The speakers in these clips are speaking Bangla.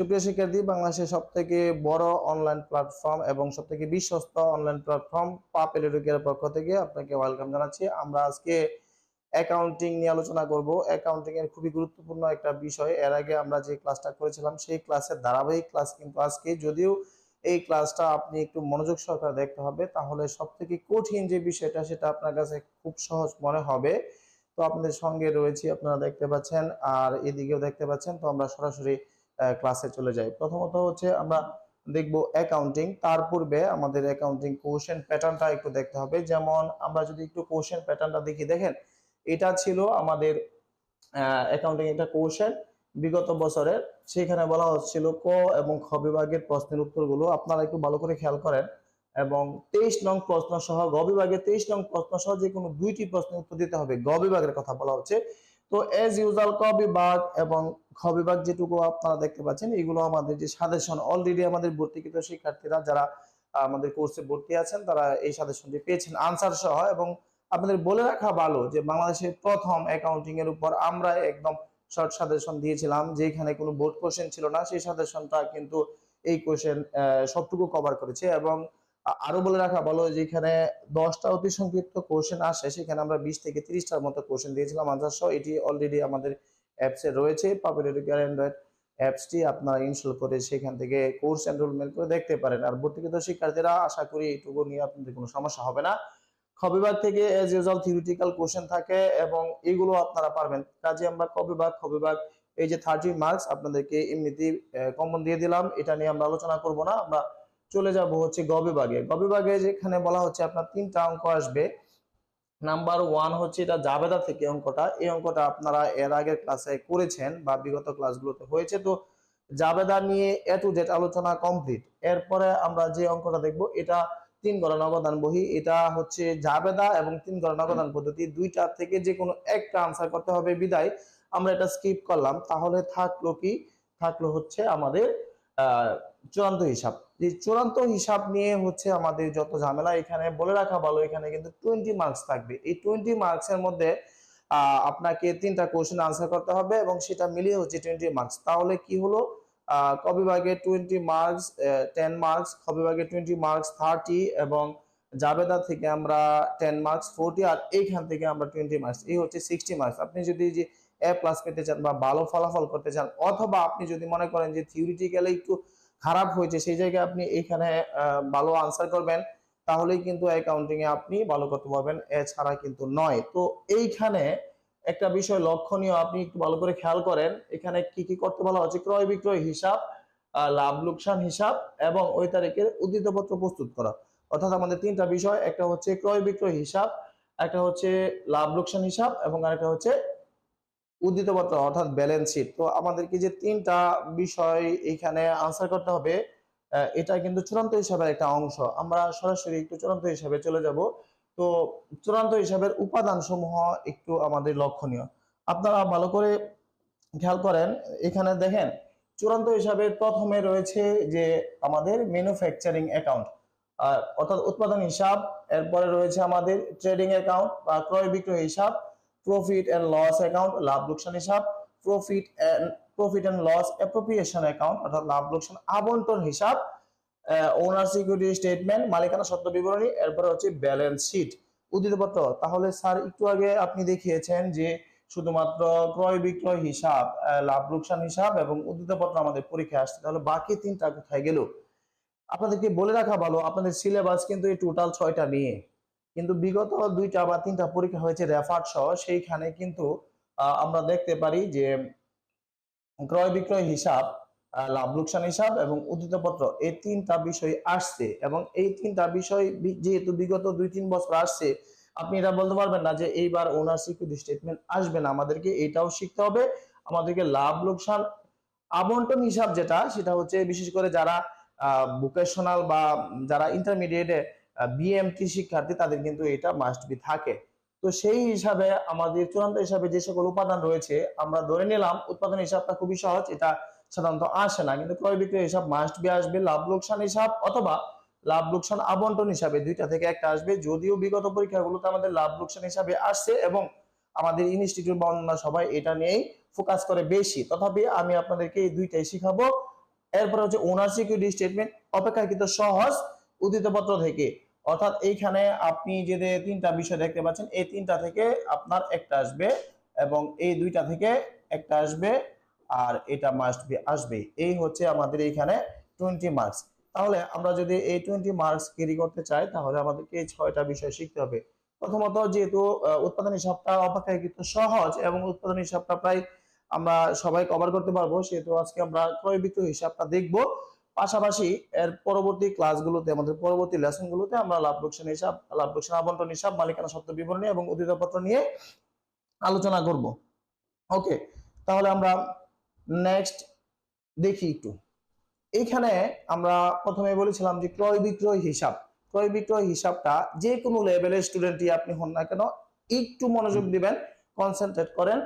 সুপ্রিয় শিক্ষার্থী, বাংলাদেশের সব থেকে বড় অনলাইন প্ল্যাটফর্ম এবং সব থেকে বিশ্বস্ত অনলাইন প্ল্যাটফর্ম পাপেল এডুকের পক্ষ থেকে আপনাকে ওয়েলকাম জানাচ্ছি। আমরা আজকে অ্যাকাউন্টিং নিয়ে আলোচনা করব। অ্যাকাউন্টিং এর খুবই গুরুত্বপূর্ণ একটা বিষয়। এর আগে আমরা যে ক্লাসটা করেছিলাম, সেই ক্লাসের ধারাবাহিক ক্লাস কিন্তু আজকে, যদিও এই ক্লাসটা আপনি একটু মনোযোগ সহকারে দেখতে হবে, তাহলে সব থেকে কঠিন যে বিষয়টা সেটা আপনার কাছে খুব সহজ মনে হবে। তো আপনাদের সঙ্গে রয়েছি, আপনারা দেখতে পাচ্ছেন, আর এদিকেও দেখতে পাচ্ছেন, তো আমরা সরাসরি ক্লাসে চলে যাই। প্রথমত হচ্ছে আমরা দেখব অ্যাকাউন্টিং তার পূর্বে আমাদের অ্যাকাউন্টিং কোশ্চেন প্যাটার্নটা একটু দেখতে হবে। যেমন আমরা যদি একটু কোশ্চেন প্যাটার্নটা দেখি, দেখেন, এটা ছিল আমাদের অ্যাকাউন্টিং একটা কোশ্চেন বিগত বছরের। সেখানে বলা হচ্ছিল ক এবং খ বিভাগের প্রশ্নের উত্তরগুলো। আপনারা একটু ভালো করে খেয়াল করেন। এবং তেইশ নং প্রশ্ন সহ গ বিভাগে তেইশ নং প্রশ্ন সহ যে কোনো দুইটি প্রশ্নের উত্তর দিতে হবে। গ বিভাগের কথা বলা হচ্ছে। তো এজ ইউজাল ক বিভাগ এবং খ বিভাগ যেটুকু আপনারা দেখতে পাচ্ছেন, এগুলো আমাদের যে সাজেশন অলরেডি আমাদের ভর্তিকৃত শিক্ষার্থীরা যারা আমাদের কোর্সে ভর্তি আছেন, তারা এই সাজেশনটি পেয়েছেন। আনসার সহ এবং আপনাদের বলে রাখা ভালো যে বাংলাদেশের প্রথম অ্যাকাউন্টিং এর উপর আমরা একদম শর্ট সাজেশন দিয়েছিলাম, যেখানে কোনো বোর্ড কোশ্চেন ছিল না, সেই সাজেশনটা কিন্তু এই কোশ্চেন সবটুকু কভার করেছে এবং আরও বলে রাখা ভালো যেখানে দশটা অতি সংক্ষিপ্ত কোশ্চেন আসে, সেখানে আমরা বিশ থেকে তিরিশটার মতো কোশ্চেন দিয়েছিলাম। আনসার সহ এটি অলরেডি আমাদের অ্যাপসে রয়েছে পাবেল এডুকেয়ার অ্যান্ড্রয়েড অ্যাপসটি আপনারা ইনস্টল করে সেখান থেকে কোর্স এনরোলমেন্ট করে দেখতে পারেন। আর ভর্তিকৃত শিক্ষার্থীরা, আশা করি এইটুকু নিয়ে আপনাদের কোনো সমস্যা হবে না। খ বিভাগ থেকে এজ ইউজুয়াল থিওরিটিক্যাল কোশ্চেন থাকে এবং এগুলো আপনারা পারবেন। কাজে আমরা ক বিভাগ খ বিভাগ এই যে থার্টি মার্কস আপনাদেরকে এমনিতেই কমন দিয়ে দিলাম। এটা নিয়ে আমরা আলোচনা করব না। আমরা চলে যাব হচ্ছে গ বিভাগে গ বিভাগে যেখানে বলা হচ্ছে আপনার তিনটা অঙ্ক আসবে। নাম্বার ওয়ান হচ্ছে এটা জাবেদা থেকে অঙ্কটা। এই অঙ্কটা আপনারা এর আগের ক্লাসে করেছেন বা বিগত ক্লাসগুলোতে হয়েছে। তো জাবেদা নিয়ে এ টু জেড আলোচনা কমপ্লিট এরপরে আমরা যে অঙ্কটা দেখব, এটা তিন গণনা অবদান বহি। এটা হচ্ছে জাবেদা এবং তিন গণনা অবদান পদ্ধতি। দুইটা থেকে যে কোনো একটা আনসার করতে হবে, বিদায়। আমরা এটা স্কিপ করলাম। তাহলে থাকল কি? থাকল হচ্ছে আমাদের চূড়ান্ত হিসাব। এই চূড়ান্ত হিসাব নিয়ে হচ্ছে আমাদের যত ঝামেলা এখানে, বলে রাখা ভালো, এখানে কিন্তু টোয়েন্টি মার্কস থাকবে। এই টোয়েন্টি মার্কস এর মধ্যে আপনাকে তিনটা কোশ্চেন আনসার করতে হবে এবং সেটা মিলিয়ে হচ্ছে টোয়েন্টি মার্কস তাহলে কি হলো? ক বিভাগে টোয়েন্টি মার্কস টেন মার্কস খ বিভাগে টোয়েন্টি মার্কস থার্টি এবং জাবেদা থেকে আমরা টেন মার্কস ফোরটি আর এইখান থেকে আমরা টোয়েন্টি মার্কস এই হচ্ছে সিক্সটি মার্কস আপনি যদি যে এ প্লাস পেতে চান বা ভালো ফলাফল করতে চান, অথবা আপনি যদি মনে করেন যে থিওরিটিক্যালি একটু খারাপ হয়েছে, সেই জায়গায় আপনি এখানে ভালো আনসার করবেন, তাহলেই কিন্তু অ্যাকাউন্টিং এ আপনি ভালো করতে পারবেন, এছাড়া কিন্তু নয়। তো এইখানে একটা বিষয় লক্ষণীয়, আপনি একটু ভালো করে খেয়াল করেন, এখানে কি কি করতে বলা হচ্ছে? ক্রয় বিক্রয় হিসাব লাভ লোকসান হিসাব এবং ওই তারিখের উদ্ধৃতপত্র প্রস্তুত করা। অর্থাৎ আমাদের তিনটা বিষয়, একটা হচ্ছে ক্রয় বিক্রয় হিসাব, একটা হচ্ছে লাভ লোকসান হিসাব এবং আরেকটা হচ্ছে উদ্ধৃতপত্র অর্থাৎ ব্যালেন্স শিট তো আমাদেরকে যে তিনটা বিষয় এখানে আনসার করতে হবে এটা কিন্তু চূড়ান্ত হিসাবের একটা অংশ। আমরা সরাসরি একটু চূড়ান্ত হিসাবে চলে যাব। তো চূড়ান্ত হিসাবের উপাদান সমূহ একটু আমাদের লক্ষণীয়। আপনারা ভালো করে খেয়াল করেন, এখানে দেখেন, চূড়ান্ত হিসাবে প্রথমে রয়েছে যে আমাদের ম্যানুফ্যাকচারিং অ্যাকাউন্ট অর্থাৎ উৎপাদন হিসাব, এরপরে রয়েছে আমাদের ট্রেডিং অ্যাকাউন্ট বা ক্রয় বিক্রয় হিসাব প্রফিট এন্ড লস অ্যাকাউন্ট লাভ লোকসান হিসাব profit and profit and loss appropriation account অর্থাৎ লাভ লোকসান আবন্টন হিসাব ওনার সিকিউরিটি স্টেটমেন্ট মালিকানা সত্য বিবরণী, এরপরে হচ্ছে ব্যালেন্স শিট উদ্ধৃতপত্র তাহলে স্যার একটু আগে আপনি দেখিয়েছেন যে শুধুমাত্র ক্রয় বিক্রয় হিসাব লাভ লোকসান হিসাব এবং উদ্ধৃতপত্র আমাদের পরীক্ষায় আসছে, তাহলে বাকি তিনটা কোথায় গেল? আপনাদেরকে বলে রাখা ভালো, আপনাদের সিলেবাস কিন্তু এই টোটাল ছয়টা নিয়ে। কিন্তু বিগত দুইটা বা তিনটা পরীক্ষা হয়েছে রেফার সহ, সেইখানে কিন্তু আমরা দেখতে পারি যে ক্রয় বিক্রয় হিসাব লাভ লোকসান হিসাব এবং উদ্ধৃতপত্র, এই তিনটা বিষয় আসছে এবং এই তিনটা বিষয় যেহেতু বিগত দুই, তিন বছর আসছে, আপনি এটা বলতে পারবেন না যে এইবার ওনার সিকিউরিটি স্টেটমেন্ট আসবে না। আমাদেরকে এটাও শিখতে হবে, আমাদেরকে লাভ লোকসান আবন্টন হিসাব যেটা, সেটা হচ্ছে বিশেষ করে যারা ভোকেশনাল বা যারা ইন্টারমিডিয়েটে বিএমটি শিক্ষার্থী, তাদের কিন্তু এটা মাস্ট বি থাকে। তো সেই হিসাবে আমাদের চূড়ান্ত হিসাবে যে সকল উপাদান রয়েছে, আমরা ধরে নিলাম উৎপাদন হিসাবটা খুবই সহজ, এটা সাধারণত আসে না। কিন্তু ক্রয় বিক্রয় হিসাব মাস্ট বি আসবে, লাভ লোকসান হিসাব অথবা লাভ লোকসান আবন্টন হিসাবে দুইটা থেকে একটা আসবে। যদিও বিগত পরীক্ষাগুলোতে আমাদের লাভ লোকসান হিসাবে আসছে এবং আমাদের ইনস্টিটিউট বা অন্যান্য সবাই এটা নিয়েই ফোকাস করে বেশি। তথাপি আমি আপনাদেরকে এই দুইটাই শিখাবো। এরপরে হচ্ছে ওনার সিকিউরিটি স্টেটমেন্ট অপেক্ষাকৃত সহজ উদ্ধৃতপত্র থেকে। অর্থাৎ এইখানে আপনি যে তিনটা বিষয় দেখতে পাচ্ছেন, এই তিনটা থেকে আপনার একটা আসবে এবং এই দুইটা থেকে একটা আসবে আর এটা মাস্ট বি আসবে এই হচ্ছে আমাদের এইখানে টোয়েন্টি মার্কস তাহলে আমরা যদি এই টোয়েন্টি মার্কস ক্যারি করতে চাই, তাহলে আমাদেরকে ছয়টা বিষয় শিখতে হবে। প্রথমত যেহেতু উৎপাদন হিসাবটা অপেক্ষাকৃত সহজ এবং উৎপাদন হিসাবটা প্রায় আমরা সবাই কভার করতে পারব, সেহেতু আজকে আমরা ক্রয় বিক্রয় হিসাবটা দেখব। পাশাপাশি এর পরবর্তী ক্লাসগুলোতে আমাদের পরবর্তী লেসনগুলোতে আমরা লাভ লোকসান হিসাব লাভ লোকসান আবন্টন হিসাব, মালিকানা সত্য বিবরণী এবং অধিদপত্র নিয়ে আলোচনা করব। ওকে তাহলে আমরা নেক্সট দেখি একটু। এইখানে আমরা প্রথমে বলেছিলাম যে ক্রয় বিক্রয় হিসাব। ক্রয় বিক্রয় হিসাবটা যে কোনো লেভেলের স্টুডেন্টই আপনি হন না কেন, একটু মনোযোগ দিবেন কনসেন্ট্রেট করেন।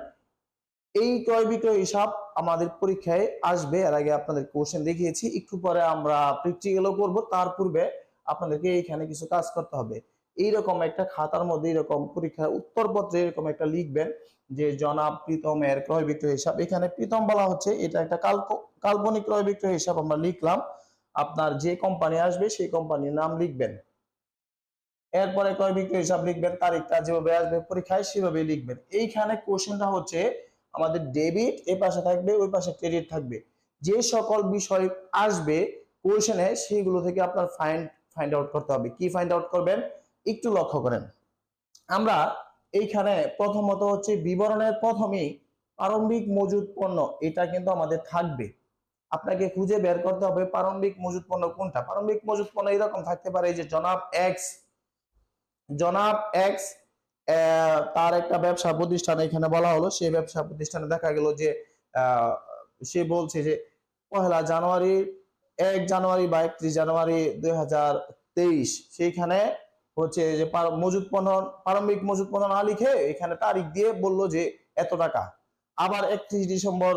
এই ক্রয় বিক্রয় হিসাব আমাদের পরীক্ষায় আসবে। এর আগে আপনাদের কোশ্চেন দেখিয়েছি। একটু পরে আমরা প্র্যাকটিক্যালও করব। তার পূর্বে আপনাদেরকে এইখানে কিছু কাজ করতে হবে। এইরকম একটা খাতার মধ্যে এরকম পরীক্ষার উত্তরপত্রে এরকম একটা লিখবেন যে, জনাব প্রীতমের ক্রয় বিক্রয় হিসাব। এখানে প্রীতম বলা হচ্ছে, এটা একটা কাল্প- কাল্পনিক ক্রয় বিক্রয় হিসাব আমরা লিখলাম। আপনার যে কোম্পানি আসবে, সেই কোম্পানির নাম লিখবেন। এরপরে ক্রয় বিক্রয় হিসাব লিখবেন, তারিখটা যেভাবে আসবে পরীক্ষায় সেভাবে লিখবেন। এইখানে কোশ্চেনটা হচ্ছে আমাদের ডেবিট এ পাশে থাকবে, ওই পাশে ক্রেডিট থাকবে। যে সকল বিষয় আসবে কোশ্চেনে সেইগুলো থেকে আপনার ফাইন্ড ফাইন্ড আউট করতে হবে। কি ফাইন্ড আউট করবেন? একটু লক্ষ্য করেন। আমরা এইখানে প্রথমত হচ্ছে বিবরণের প্রথমেই প্রারম্ভিক মজুদ পণ্য, এটা কিন্তু আমাদের থাকবে। আপনাকে খুঁজে বের করতে হবে প্রারম্ভিক মজুদ পণ্য কোনটা? প্রারম্ভিক মজুদ পণ্য এরকম থাকতে পারে যে জনাব এক্স জনাব এক্স তার একটা ব্যবসা প্রতিষ্ঠান এখানে বলা হলো। সেই ব্যবসা প্রতিষ্ঠানে দেখা গেল যে সে বলছে যে পহেলা জানুয়ারি, এক জানুয়ারি বা একত্রিশ জানুয়ারি দুই হাজার তেইশ, সেইখানে হচ্ছে যে মজুদ পণ্য প্রারম্ভিক মজুদ পণ্য না লিখে এখানে তারিখ দিয়ে বলল যে, এত টাকা। আবার একত্রিশ ডিসেম্বর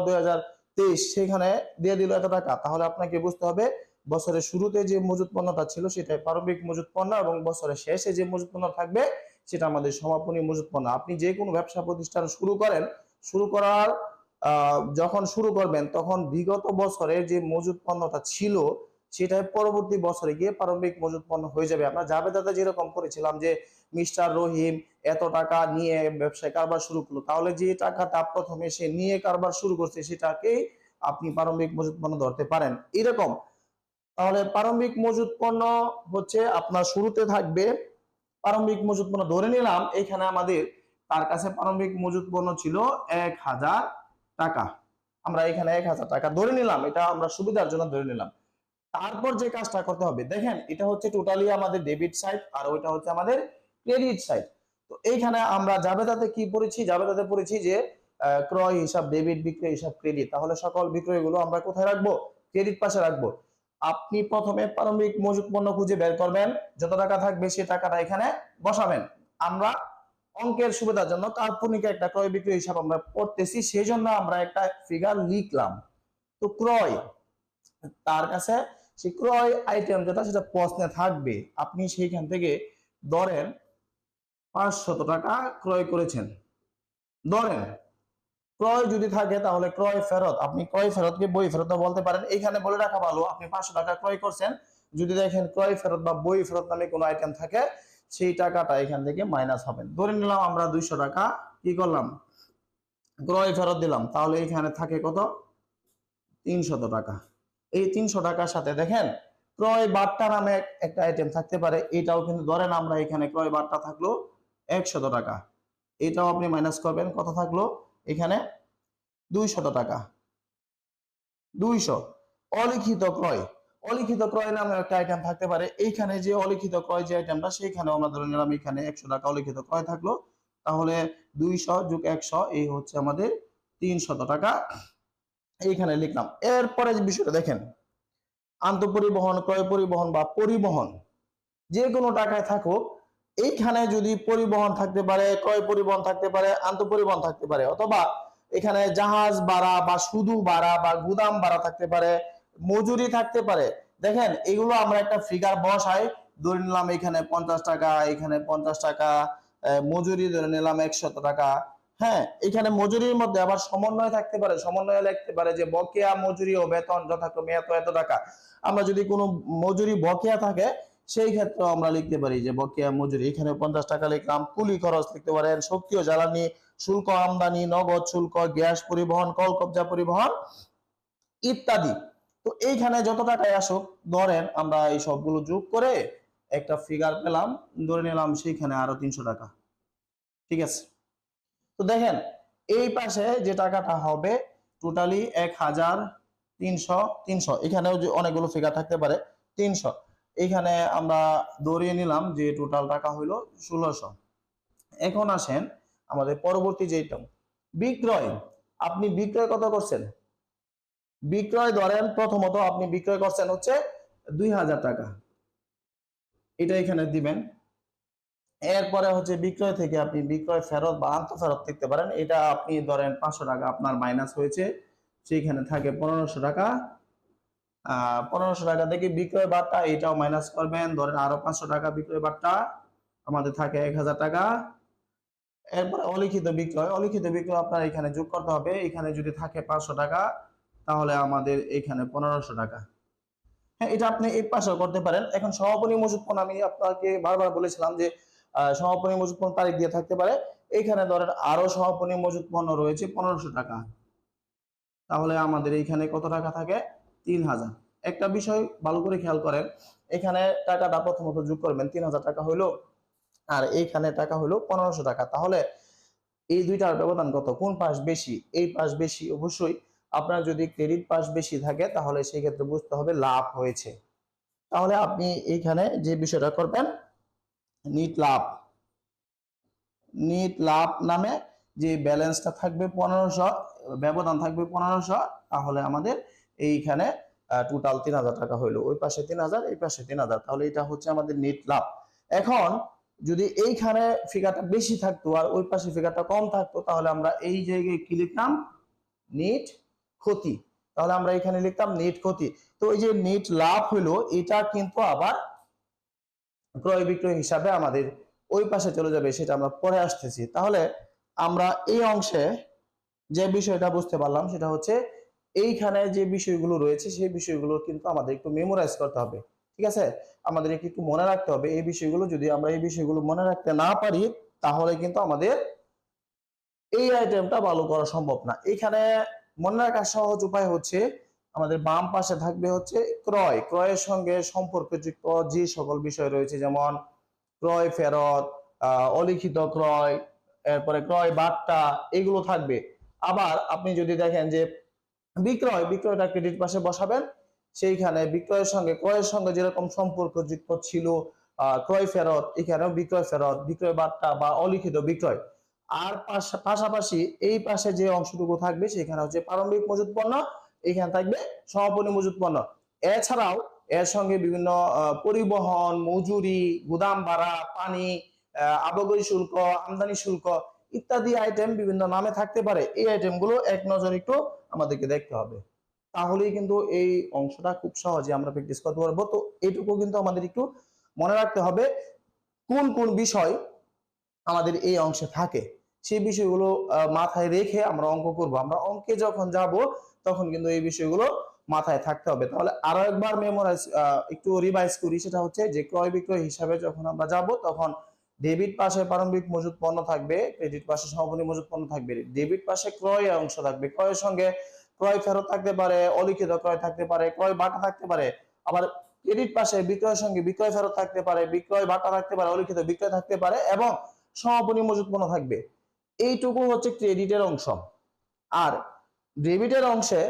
দুই সেখানে দিয়ে দিল এত টাকা। তাহলে আপনাকে বুঝতে হবে, বছরের শুরুতে যে মজুদ পণ্যটা ছিল, সেটাই প্রারম্ভিক মজুদ পণ্য এবং বছরের শেষে যে মজুদ পণ্য থাকবে সেটা আমাদের সমাপনী মজুদ পণ্য আপনি যে কোনো ব্যবসা প্রতিষ্ঠান শুরু করেন, শুরু করার যখন শুরু করবেন, তখন বিগত বছরের যে মজুদ পণ্যটা ছিল সেটাই পরবর্তী বছরে গিয়ে প্রারম্ভিক মজুদ পণ্য হয়ে যাবে। আমরা দাদা যেরকম করেছিলাম যে, মিস্টার রহিম এত টাকা নিয়ে ব্যবসায় কারবার শুরু করল, তাহলে যে টাকাটা প্রথমে সে নিয়ে কারবার শুরু করছে সেটাকেই আপনি প্রারম্ভিক মজুদ পণ্য ধরতে পারেন। এরকম। তাহলে প্রারম্ভিক মজুদ পণ্য হচ্ছে আপনার শুরুতে থাকবে প্রারম্ভিক মজুদ পণ্য ধরে নিলাম, এখানে আমাদের তার কাছে প্রারম্ভিক মজুদ পণ্য ছিল এক হাজার টাকা। আমরা এখানে এক হাজার টাকা ধরে নিলাম, এটা আমরা সুবিধার জন্য ধরে নিলাম। তারপর যে কাজটা করতে হবে, দেখেন, এটা হচ্ছে টোটালি আমাদের ডেবিট সাইড আর ওইটা হচ্ছে আমাদের ক্রেডিট সাইড তো এইখানে আমরা জাবেদাতে কি পড়েছি? জাবেদাতে পড়েছি যে ক্রয় হিসাব ডেবিট বিক্রয় হিসাব ক্রেডিট তাহলে সকল বিক্রয়গুলো আমরা কোথায় রাখব? ক্রেডিট পাশে রাখব। আপনি প্রথমে প্রারম্ভিক মজুদ পণ্য খুঁজে বের করবেন। যত টাকা থাকবে সেই টাকাটা এখানে বসাবেন। আমরা অঙ্কের সুবিধার জন্য কাল্পনিক একটা ক্রয় বিক্রয় হিসাব আমরা পড়তেছি সেই জন্য আমরা একটা ফিগার লিখলাম। তো ক্রয়, তার কাছে সেই ক্রয় আইটেম যেটা, সেটা প্রশ্নে থাকবে। আপনি সেইখান থেকে ধরেন পাঁচশত টাকা ক্রয় করেছেন। ধরেন ক্রয় যদি থাকে, তাহলে ক্রয় ফেরত। আপনি ক্রয় ফেরতকে বই ফেরত বলতে পারেন? এখানে বলে রাখা ভালো, আপনি পাঁচশো টাকা ক্রয় করছেন। যদি দেখেন ক্রয় ফেরত বা বই ফেরত নামে কোনো আইটেম থাকে, সেই টাকাটা এখান থেকে মাইনাস হবে। ধরে নিলাম আমরা দুইশো টাকা, কি করলাম? ক্রয় ফেরত দিলাম, তাহলে এখানে থাকে কত? তিনশত টাকা। এই তিনশো টাকার সাথে দেখেন, ক্রয় বার্তা নামে এক- একটা আইটেম থাকতে পারে। এটাও কিন্তু ধরেন আমরা এখানে ক্রয় বার্তা থাকল একশত টাকা। এটাও আপনি মাইনাস করবেন, কত থাকল? এখানে দুইশত টাকা। দুইশো। অলিখিত ক্রয়। অলিখিত ক্রয় নামে একটা আইটেম থাকতে পারে। এইখানে যে অলিখিত ক্রয় যে আইটেমটা সেইখানে আমরা ধরে নিলাম এখানে একশো টাকা অলিখিত ক্রয় থাকল। তাহলে দুইশো যোগ একশো, এই হচ্ছে আমাদের তিনশত টাকা। এইখানে লিখলাম। এরপরে যে বিষয়টা দেখেন, আন্তঃপরিবহন, ক্রয় পরিবহন বা পরিবহন, যে কোনো টাকায় থাকুক এইখানে যদি পরিবহন থাকতে পারে, ক্রয় পরিবহন থাকতে পারে, আন্তঃপরিবহন থাকতে পারে, অথবা এখানে জাহাজ ভাড়া বা শুধু ভাড়া বা গুদাম ভাড়া থাকতে পারে, মজুরি থাকতে পারে। দেখেন, এগুলো আমরা একটা ফিগার বসাই, ধরে নিলাম এখানে পঞ্চাশ টাকা, এখানে পঞ্চাশ টাকা মজুরি ধরে নিলাম একশত টাকা। হ্যাঁ এখানে মজুরির মধ্যে আবার সমন্বয় থাকতে পারে, সমন্বয় লিখতে পারে যে বকেয়া মজুরি ও বেতন যথাক্রমে এত এত টাকা। আমরা যদি কোনো মজুরি বকেয়া থাকে সেই ক্ষেত্রে আমরা লিখতে পারি যে বকেয়া মজুরি। এখানে পঞ্চাশ টাকা লিখলাম কুলি খরচ লিখতে পারেন। শক্তি ও জ্বালানি, শুল্ক আমদানি, নগদ শুল্ক, গ্যাস পরিবহন কল কবজা পরিবহন ইত্যাদি। তো এইখানে যত টাকায় আসুক, ধরেন আমরা এই সবগুলো যোগ করে একটা ফিগার পেলাম, ধরে নিলাম সেইখানে আরও তিনশো টাকা। ঠিক আছে? তো দেখেন, এই পাশে যে টাকাটা হবে টোটালি এক হাজার তিনশো তিনশো। এখানেও যে অনেকগুলো ফিগার থাকতে পারে, তিনশো। এখানে আমরা ধরিয়ে নিলাম যে টোটাল টাকা হইল ষোলোশো। এখন আসেন আমাদের পরবর্তী যেটা বিক্রয়। আপনি বিক্রয় কত করছেন? বিক্রয় ধরেন প্রথমত আপনি বিক্রয় করছেন হচ্ছে দুই হাজার টাকা। এটা এখানে দিবেন। এরপরে হচ্ছে বিক্রয় থেকে আপনি বিক্রয় ফেরত বা আন্ত ফেরত দেখতে পারেন। এটা আপনি ধরেন পাঁচশো টাকা আপনার মাইনাস হয়েছে, সেইখানে থাকে পনেরোশো টাকা। পনেরোশো টাকা থেকে বিক্রয় বার্তা, এটাও মাইনাস করবেন। ধরেন আরও পাঁচশো টাকা বিক্রয় বার্তা, আমাদের থাকে এক হাজার টাকা। এরপরে অলিখিত বিক্রয় অলিখিত বিক্রয় আপনার এখানে যোগ করতে হবে। এখানে যদি থাকে পাঁচশো টাকা, তাহলে আমাদের এখানে পনেরোশো টাকা। হ্যাঁ এটা আপনি এই পাশেও করতে পারেন। এখন সমাপনী মজুদ পণ্য আমি আপনাকে বারবার বলেছিলাম যে সমাপনী মজুদ পণ্য তারিখ দিয়ে থাকতে পারে। এখানে ধরেন আরও সমাপনী মজুদ পণ্য রয়েছে পনেরোশো টাকা। তাহলে আমাদের এইখানে কত টাকা থাকে? তিন হাজার একটা বিষয় ভালো করে খেয়াল করেন, এখানে টাকাটা প্রথমত যোগ করবেন তিন হাজার টাকা হইল, আর এইখানে টাকা হইল পনেরোশো টাকা। তাহলে এই দুইটার ব্যবধান কত? কোন পাশ বেশি? এই পাশ বেশি অবশ্যই আপনার যদি ক্রেডিট পাস বেশি থাকে, তাহলে সেই ক্ষেত্রে বুঝতে হবে লাভ হয়েছে। তাহলে আপনি এইখানে যে বিষয়টা করবেন, নিট লাভ। নিট লাভ নামে যে ব্যালেন্সটা থাকবে পনেরোশো, ব্যবধান থাকবে পনেরোশো, তাহলে আমাদের এইখানে টোটাল তিন হাজার টাকা হইল। ওই পাশে তিন হাজার, এই পাশে তিন হাজার। তাহলে এটা হচ্ছে আমাদের নিট লাভ। এখন যদি এইখানে ফিগারটা বেশি থাকতো আর ওই পাশে ফিগারটা কম থাকতো, তাহলে আমরা এই জায়গায় কি লিখতাম? নিট ক্ষতি। তাহলে আমরা এখানে লিখতাম নেট ক্ষতি। তো এই যে নেট লাভ হলো এটা কিন্তু আবার ক্রয় বিক্রয় হিসাবে আমাদের ওই পাশে চলে যাবে, সেটা আমরা পরে আসতেছি। তাহলে আমরা এই অংশে যে বিষয়টা বুঝতে পারলাম, সেটা হচ্ছে এইখানে যে বিষয়গুলো রয়েছে, সেই বিষয়গুলো কিন্তু আমাদের একটু মেমোরাইজ করতে হবে। ঠিক আছে? আমাদের একটু মনে রাখতে হবে, এই বিষয়গুলো যদি আমরা এই বিষয়গুলো মনে রাখতে না পারি, তাহলে কিন্তু আমাদের এই আইটেমটা ভালো করা সম্ভব না। এখানে মনে রাখার সহজ উপায় হচ্ছে, আমাদের বাম পাশে থাকবে হচ্ছে ক্রয়। ক্রয়ের সঙ্গে সম্পর্কযুক্ত যে সকল বিষয় রয়েছে, যেমন ক্রয় ফেরত অলিখিত ক্রয়, এরপরে ক্রয় বার্তা, এগুলো থাকবে। আবার আপনি যদি দেখেন যে বিক্রয় বিক্রয়টা ক্রেডিট পাশে বসাবেন। সেইখানে বিক্রয়ের সঙ্গে ক্রয়ের সঙ্গে যেরকম সম্পর্কযুক্ত ছিল আহ, ক্রয় ফেরত এখানেও বিক্রয় ফেরত বিক্রয় বার্তা বা অলিখিত বিক্রয়। আর পাশা- পাশাপাশি এই পাশে যে অংশটুকু থাকবে সেখানে হচ্ছে প্রারম্ভিক মজুত পণ্য এখানে থাকবে সমাপনী মজুত পণ্য। এছাড়াও এর সঙ্গে বিভিন্ন পরিবহন মজুরি গুদাম ভাড়া পানি আবগারি শুল্ক আমদানি শুল্ক ইত্যাদি আইটেম বিভিন্ন নামে থাকতে পারে। এই আইটেমগুলো এক নজর একটু আমাদেরকে দেখতে হবে। তাহলেই কিন্তু এই অংশটা খুব সহজে আমরা প্র্যাকটিস করতে পারব। তো এইটুকু কিন্তু আমাদের একটু মনে রাখতে হবে, কোন কোন বিষয় আমাদের এই অংশে থাকে? সেই বিষয়গুলো মাথায় রেখে আমরা অঙ্ক করব। আমরা অঙ্কে যখন যাব, তখন কিন্তু এই বিষয়গুলো মাথায় থাকতে হবে। তাহলে আরও একবার মেমোরাইজ একটু রিভাইজ করি। সেটা হচ্ছে যে ক্রয় বিক্রয় হিসাবে যখন আমরা যাব, তখন ডেবিট পাশে প্রারম্ভিক মজুত পণ্য থাকবে, ক্রেডিট পাশে সমাপনী মজুত পণ্য থাকবে। ডেবিট পাশে ক্রয় অংশ থাকবে। ক্রয়ের সঙ্গে ক্রয় ফেরত থাকতে পারে, অলিখিত ক্রয় থাকতে পারে, ক্রয় বাটা থাকতে পারে। আবার ক্রেডিট পাশে বিক্রয়ের সঙ্গে বিক্রয় ফেরত থাকতে পারে, বিক্রয় বাটা থাকতে পারে, অলিখিত বিক্রয় থাকতে পারে এবং সমাপনী মজুত পণ্য থাকবে। এইটুকু হচ্ছে ক্রেডিটের অংশ। আর ডেবিটের অংশে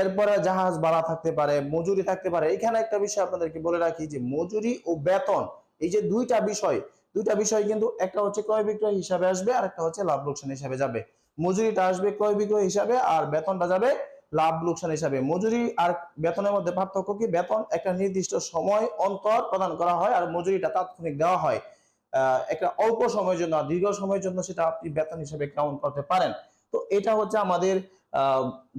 এরপরে জাহাজ ভাড়া থাকতে পারে, মজুরি থাকতে পারে। এখানে একটা বিষয় আপনাদেরকে বলে রাখি যে মজুরি ও বেতন, এই যে দুইটা বিষয় দুইটা বিষয় কিন্তু, একটা হচ্ছে ক্রয় বিক্রয় হিসাবে আসবে, আর একটা হচ্ছে লাভ লোকসান হিসাবে যাবে। মজুরিটা আসবে ক্রয় বিক্রয় হিসাবে, আর বেতনটা যাবে লাভ লোকসান হিসাবে। মজুরি আর বেতনের মধ্যে পার্থক্য কি? বেতন একটা নির্দিষ্ট সময় অন্তর প্রদান করা হয়, আর মজুরিটা তাৎক্ষণিক দেওয়া হয়। একটা অল্প সময়ের জন্য দীর্ঘ সময়ের জন্য সেটা আপনি বেতন হিসেবে কাউন্ট করতে পারেন। তো এটা হচ্ছে আমাদের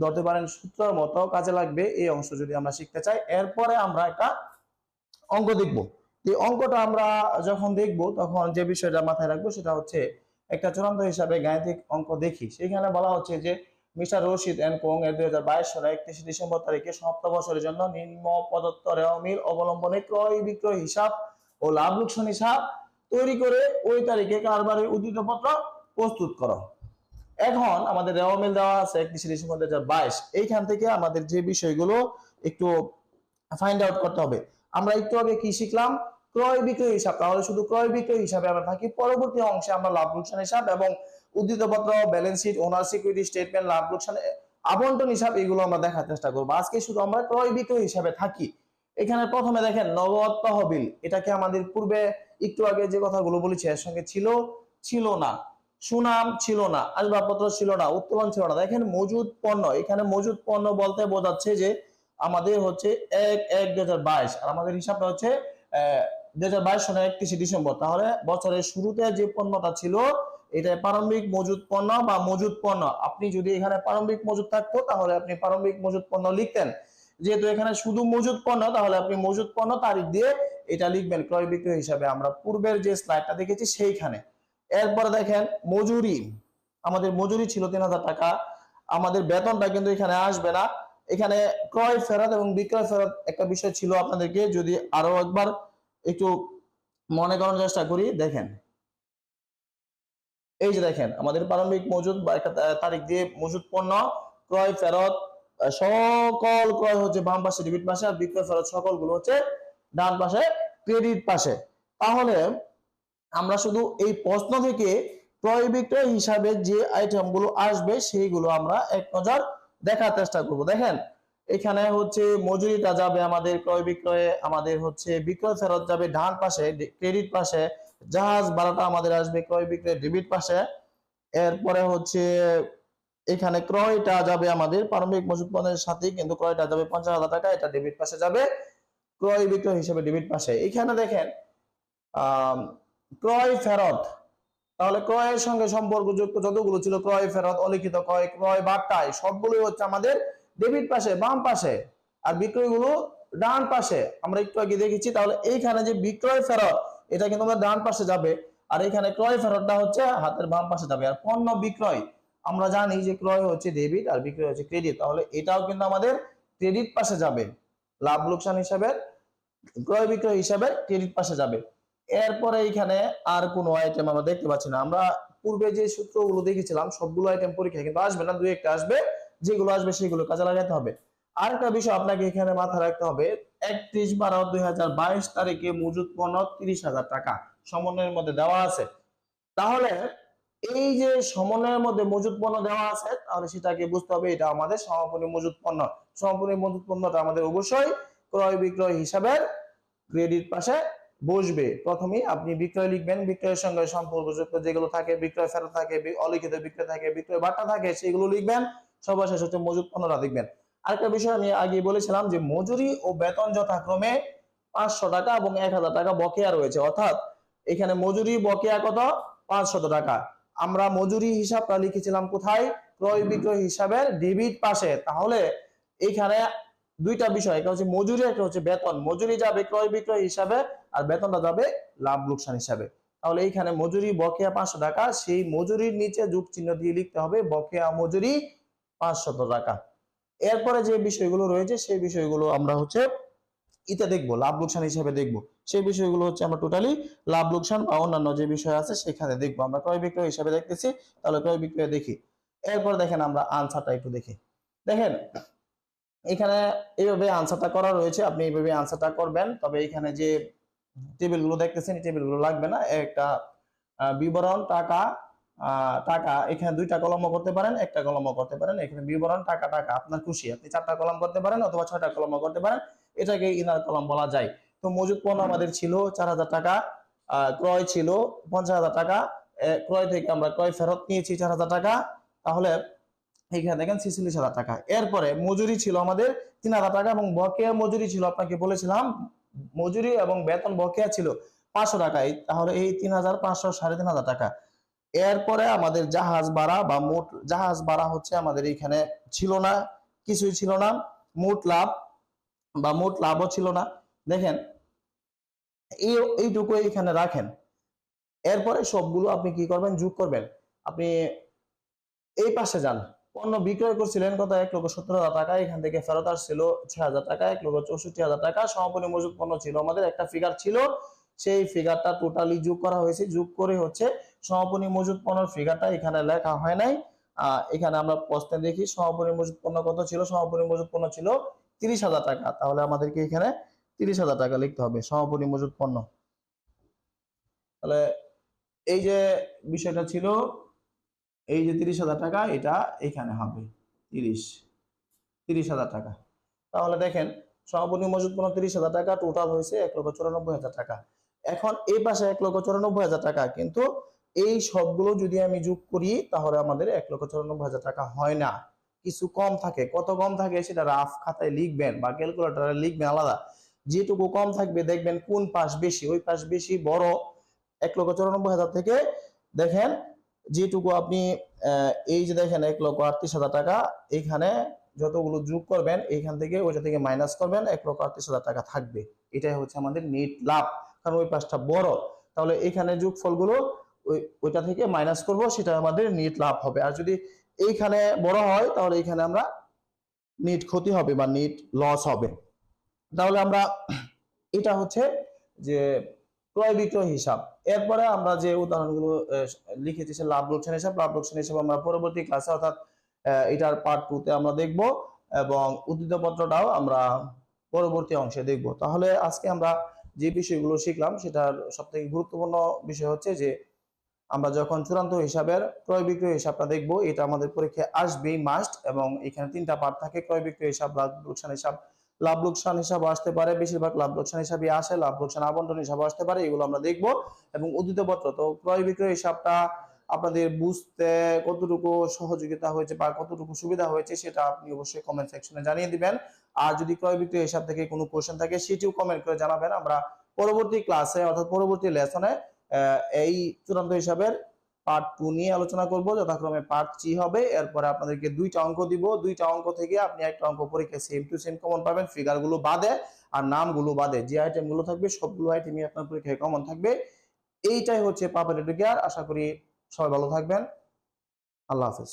ধরতে পারেন সূত্রের মতো কাজে লাগবে। এই অংশ যদি আমরা শিখতে চাই, এরপরে আমরা একটা অঙ্ক দেখব। এই অঙ্কটা আমরা যখন দেখব, তখন যে বিষয়টা মাথায় রাখব সেটা হচ্ছে একটা চূড়ান্ত হিসাবে গাণিতিক অঙ্ক দেখি। সেখানে বলা হচ্ছে যে মিস্টার রশিদ এন্ড কোং এর দুই সালের একত্রিশে ডিসেম্বর তারিখে সমাপ্ত বছরের জন্য নিম্ন প্রদত্ত রেওয়া মিল অবলম্বনে ক্রয় বিক্রয় হিসাব ও লাভ লোকসান হিসাব তৈরি করে ওই তারিখে কারবারের উদ্ধৃতপত্র প্রস্তুত করো। এখন আমাদের রেওয়া মিল দেওয়া আছে একত্রিশে ডিসেম্বর দুই হাজার বাইশ। এইখান থেকে আমাদের যে বিষয়গুলো একটু ফাইন্ড আউট করতে হবে। আমরা একটু আগে কি শিখলাম? ক্রয় বিক্রয় হিসাব। তাহলে শুধু ক্রয় বিক্রয় হিসাবে আমরা থাকি। পরবর্তী অংশে আমরা লাভ লোকসান হিসাব এবং উদ্ধৃতপত্র balance sheet owner security statement লাভ লোকসান, আবন্টন হিসাব এগুলো আমরা দেখার চেষ্টা করব। আজকে শুধু আমরা ক্রয় বিক্রয় হিসাবে থাকি। এখানে প্রথমে দেখেন, নগদ তহবিল। এটাকে আমাদের পূর্বে একটু আগে যে কথাগুলো বলেছি, এর সঙ্গে ছিল ছিল না। সুনাম ছিল না, আসবাবপত্র ছিল না, উত্তোলন ছিল না। দেখেন, মজুদ পণ্য। এখানে মজুদ পণ্য বলতে বোঝাচ্ছে যে আমাদের হচ্ছে এক এক দুই আর আমাদের হিসাবটা হচ্ছে দুই হাজার বাইশ একত্রিশে ডিসেম্বর। তাহলে বছরের শুরুতে যে পণ্যটা ছিল, এটা প্রারম্ভিক মজুদ পণ্য বা মজুদ পণ্য। আপনি যদি এখানে প্রারম্ভিক মজুদ থাকতো, তাহলে আপনি প্রারম্ভিক মজুদ পণ্য লিখতেন। যেহেতু এখানে শুধু মজুদ পণ্য, তাহলে আপনি মজুদ পণ্য তারিখ দিয়ে এটা লিখবেন ক্রয় বিক্রয় হিসাবে। আমরা পূর্বের যে স্লাইডটা দেখেছি, সেইখানে। এরপরে দেখেন, মজুরি। আমাদের মজুরি ছিল তিন হাজার টাকা। আমাদের বেতনটা কিন্তু এখানে আসবে না। এখানে ক্রয় ফেরত এবং বিক্রয় ফেরত একটা বিষয় ছিল আপনাদেরকে। যদি আরও একবার একটু মনে করার চেষ্টা করি, দেখেন। এই যে দেখেন, আমাদের প্রারম্ভিক মজুদ বা একটা তারিখ দিয়ে মজুদ পণ্য, ক্রয়, ফেরত সকল ক্রয় হচ্ছে বাম পাশে ডেবিট পাশে আর বিক্রয়, ফেরত সকলগুলো হচ্ছে ডান পাশে ক্রেডিট পাশে। তাহলে আমরা শুধু এই প্রশ্ন থেকে ক্রয় বিক্রয় হিসাবে যে আইটেমগুলো আসবে, সেইগুলো আমরা এক নজর দেখার চেষ্টা করব। দেখেন এখানে হচ্ছে মজুরিটা যাবে আমাদের, ক্রয় বিক্রয়ে আমাদের হচ্ছে বিক্রয় ফেরত যাবে ডান পাশে ক্রেডিট পাশে, জাহাজ ভাড়াটা আমাদের আসবে ক্রয় বিক্রয় ডেবিট পাশে। এরপরে হচ্ছে এখানে ক্রয়টা যাবে আমাদের প্রারম্ভিক মজুদ পণ্যের সাথে কিন্তু ক্রয়টা যাবে পঞ্চাশ হাজার টাকা, এটা ডেবিট পাশে যাবে, ক্রয় বিক্রয় হিসেবে ডেবিট পাশে। এখানে দেখেন ক্রয় ফেরত, তাহলে ক্রয়ের সঙ্গে সম্পর্কযুক্ত যতগুলো ছিল, ক্রয় ফেরত, অলিখিত ক্রয় ক্রয় বার্তায়, সবগুলোই হচ্ছে আমাদের ডেবিট পাশে, বাম পাশে আর বিক্রয়গুলো ডান পাশে। আমরা একটু আগে দেখেছি, তাহলে এইখানে যে বিক্রয় ফেরত, এটা কিন্তু আমাদের ডান পাশে যাবে। আর এখানে ক্রয় ফেরতটা হচ্ছে হাতের বাম পাশে যাবে। আর পণ্য বিক্রয়, আমরা জানি যে ক্রয় হচ্ছে ডেবিট আর বিক্রয় হচ্ছে ক্রেডিট। তাহলে এটাও কিন্তু আমাদের ক্রেডিট পাশে যাবে। লাভ লোকসান হিসাবে, ক্রয় বিক্রয় হিসাবে ক্রেডিট পাশে যাবে। এরপরে এখানে আর কোনো আইটেম আমরা দেখতে পাচ্ছি না। আমরা পূর্বে যে সূত্রগুলো দেখেছিলাম, সবগুলো আইটেম পরীক্ষায় কিন্তু আসবে না, দুই একটা আসবে। যেগুলো আসবে সেগুলো কাজে লাগাতে হবে। আরেকটা বিষয় আপনাকে এখানে মাথায় রাখতে হবে, একত্রিশ বারো দুই তারিখে মজুদ পণ্য তিরিশ হাজার টাকা সমন্বয়ের মধ্যে দেওয়া আছে। তাহলে এই যে সমন্বয়ের মধ্যে মজুদ পণ্য দেওয়া আছে, তাহলে সেটাকে বুঝতে হবে এটা আমাদের সমাপনী মজুদ পণ্য। সমাপনী মজুদ পণ্যটা আমাদের অবশ্যই ক্রয় বিক্রয় হিসাবের ক্রেডিট পাশে বসবে। প্রথমে আপনি বিক্রয় লিখবেন, বিক্রয়ের সঙ্গে সম্পর্কযুক্ত যেগুলো থাকে, বিক্রয় ফেরত থাকে অলিখিত বিক্রয় থাকে, বিক্রয় বার্তা থাকে, সেগুলো লিখবেন। সর্বশেষ হচ্ছে মজুদ পণ্যটা লিখবেন আরেকটা বিষয় আমি আগে বলেছিলাম যে মজুরি ও বেতন যথাক্রমে পাঁচশো টাকা এবং এক হাজার টাকা বকেয়া রয়েছে। অর্থাৎ এখানে মজুরি বকেয়া কত? পাঁচশত টাকা। আমরা মজুরি হিসাবটা লিখেছিলাম কোথায়? ক্রয় বিক্রয় হিসাবের ডেবিট পাশে। তাহলে এখানে দুইটা বিষয়, একটা হচ্ছে মজুরি, একটা হচ্ছে বেতন। মজুরি যাবে ক্রয় বিক্রয় হিসাবে আর বেতনটা যাবে লাভ লোকসান হিসাবে। তাহলে এইখানে মজুরি, বকেয়া পাঁচশো টাকা, সেই মজুরির নিচে যুগ চিহ্ন দিয়ে লিখতে হবে বকেয়া মজুরি পাঁচশত টাকা। এরপরে যে বিষয়গুলো রয়েছে, সেই বিষয়গুলো আমরা হচ্ছে ইতে দেখব, লাভ লোকসান হিসাবে দেখব। সেই বিষয়গুলো হচ্ছে আমরা টোটালি লাভ লোকসান বা অন্যান্য যে বিষয় আছে, সেখানে দেখব। আমরা ক্রয় বিক্রয় হিসাবে দেখতেছি, তাহলে ক্রয় বিক্রয় দেখি। এরপর দেখেন আমরা আনসারটা একটু দেখি। দেখেন, এখানে এইভাবে আনসারটা করা রয়েছে, আপনি এইভাবে আনসারটা করবেন। তবে এখানে যে টেবিলগুলো দেখতেছেন, এই টেবিলগুলো লাগবে না। একটা বিবরণ, টাকা টাকা, এখানে দুইটা কলমও করতে পারেন, একটা কলমও করতে পারেন, এখানে বিবরণ, টাকা টাকা, আপনার খুশি, আপনি চারটা কলম করতে পারেন অথবা ছয়টা কলমও করতে পারেন এটাকে ইনার কলম বলা যায়। তো মজুদ পণ্য আমাদের ছিল চার হাজার টাকা ক্রয় ছিল পঞ্চাশ হাজার টাকা ক্রয় থেকে আমরা ক্রয় ফেরত নিয়েছি চার হাজার টাকা, তাহলে এখানে দেখেন ছেচল্লিশ হাজার টাকা। এরপরে মজুরি ছিল আমাদের তিন হাজার টাকা এবং বকেয়া মজুরি ছিল, আপনাকে বলেছিলাম, মজুরি এবং বেতন বকেয়া ছিল পাঁচশো টাকায়, তাহলে এই তিন হাজার পাঁচশো সাড়ে তিন হাজার টাকা। এরপরে আমাদের জাহাজ ভাড়া বা মোট, জাহাজ ভাড়া হচ্ছে আমাদের এখানে ছিল না, কিছুই ছিল না, মোট লাভ বা মোট লাভও ছিল না। দেখেন এইটুকু এখানে রাখেন। এরপরে সবগুলো আপনি কি করবেন? যোগ করবেন। আপনি এই পাশে যান। পণ্য বিক্রয় করছিলেন কত? এক লক্ষ সত্তর হাজার টাকা। এখান থেকে ফেরত আসছিল ছয় হাজার টাকা। এক লক্ষ চৌষট্টি হাজার টাকা। সমাপনী মজুদ পণ্য ছিল। আমাদের একটা ফিগার ছিল সেই ফিগারটা টোটালি যোগ করা হয়েছে। যোগ করে হচ্ছে সমাপনী মজুদ পণ্যের ফিগারটা এখানে লেখা হয় নাই। এখানে আমরা প্রশ্নে দেখি, সমাপনী মজুদ পণ্য কত ছিল? সমাপনী মজুদ পণ্য ছিল তিরিশ হাজার টাকা। তাহলে আমাদেরকে এখানে তিরিশ হাজার টাকা লিখতে হবে, সমাপনী মজুদ পণ্য। তাহলে এই যে বিষয়টা ছিল, এই যে তিরিশ হাজার টাকা, এটা এখানে হবে। তিরিশ তিরিশ হাজার টাকা। তাহলে দেখেন, সমাপনী মজুদ পণ্য তিরিশ হাজার টাকা টোটাল হয়েছে এক লক্ষ চুরানব্বই হাজার টাকা। এখন এই পাশে এক লক্ষ চুরানব্বই হাজার টাকা, কিন্তু এই সবগুলো যদি আমি যোগ করি, তাহলে আমাদের এক লক্ষ চুরানব্বই হাজার টাকা হয় না। কিছু কম থাকে। কত কম থাকে সেটা রাফ খাতায় লিখবেন বা ক্যালকুলেটারে লিখবেন আলাদা। যেটুকু কম থাকবে, দেখবেন কোন পাশ বেশি, ওই পাশ বেশি বড়। এক লক্ষ চুরানব্বই হাজার থেকে দেখেন, যেটুকু আপনি এই যে দেখেন এক লক্ষ আটত্রিশ হাজার টাকা, এখানে যতগুলো যোগ করবেন এইখান থেকে ওইটা থেকে মাইনাস করবেন, এক লক্ষ আটত্রিশ হাজার টাকা থাকবে। এটাই হচ্ছে আমাদের নেট লাভ। কারণ ওই পাশটা বড়, তাহলে এখানে যোগফলগুলো ওই, ওইটা থেকে মাইনাস করব, সেটা আমাদের নেট লাভ হবে। আর যদি এইখানে বড় হয়, তাহলে এইখানে আমরা নেট ক্ষতি হবে বা নেট লস হবে। তাহলে আমরা এটা হচ্ছে যে ক্রয় বিক্রয় হিসাব। এরপরে আমরা যে উদাহরণগুলো লিখেছি, সে লাভ লোকসান হিসাব, লাভ লোকসান হিসাব আমরা পরবর্তী ক্লাসে অর্থাৎ এটার পার্ট টু তে আমরা দেখব, এবং উদ্ধৃত পত্রটাও আমরা পরবর্তী অংশে দেখব। তাহলে আজকে আমরা যে বিষয়গুলো শিখলাম সেটার সব থেকে গুরুত্বপূর্ণ বিষয় হচ্ছে যে আমরা যখন চূড়ান্ত হিসাবের ক্রয় বিক্রয় হিসাবটা দেখব, এটা আমাদের পরীক্ষায় আসবেই মাস্ট এবং এখানে তিনটা পার্ট থাকে, ক্রয় বিক্রয় হিসাব, লাভ লোকসান হিসাব। লাভ লোকসান হিসাব আসতে পারে, বেশিরভাগ লাভ লোকসান হিসাবে আসে, লাভ লোকসান আবন্টন হিসাবে আসতে পারে, এগুলো আমরা দেখব এবং উদ্ধৃত পত্র তো ক্রয় বিক্রয় হিসাবটা আপনাদের বুঝতে কতটুকু সহযোগিতা হয়েছে বা কতটুকু সুবিধা হয়েছে সেটা আপনি অবশ্যই কমেন্ট সেকশনে জানিয়ে দিবেন। আর যদি ক্রয় বিক্রয় হিসাব থেকে কোনো কোশ্চেন থাকে, সেটিও কমেন্ট করে জানাবেন। আমরা পরবর্তী ক্লাসে অর্থাৎ পরবর্তী লেসনে এই চূড়ান্ত হিসাবের পার্ট টু নিয়ে আলোচনা করব। যথাক্রমে পার্ট থ্রি হবে। এরপরে আপনাদেরকে দুইটা অঙ্ক দিব। দুইটা অঙ্ক থেকে আপনি একটা অঙ্ক পরীক্ষায় সেম টু সেম কমন পাবেন। ফিগারগুলো বাদে আর নামগুলো বাদে। যে আইটেমগুলো থাকবে, সবগুলো আইটেমই আপনার পরীক্ষায় কমন থাকবে। এইটাই হচ্ছে পাপারেটু কেয়ার আশা করি সবাই ভালো থাকবেন। আল্লাহ হাফেজ।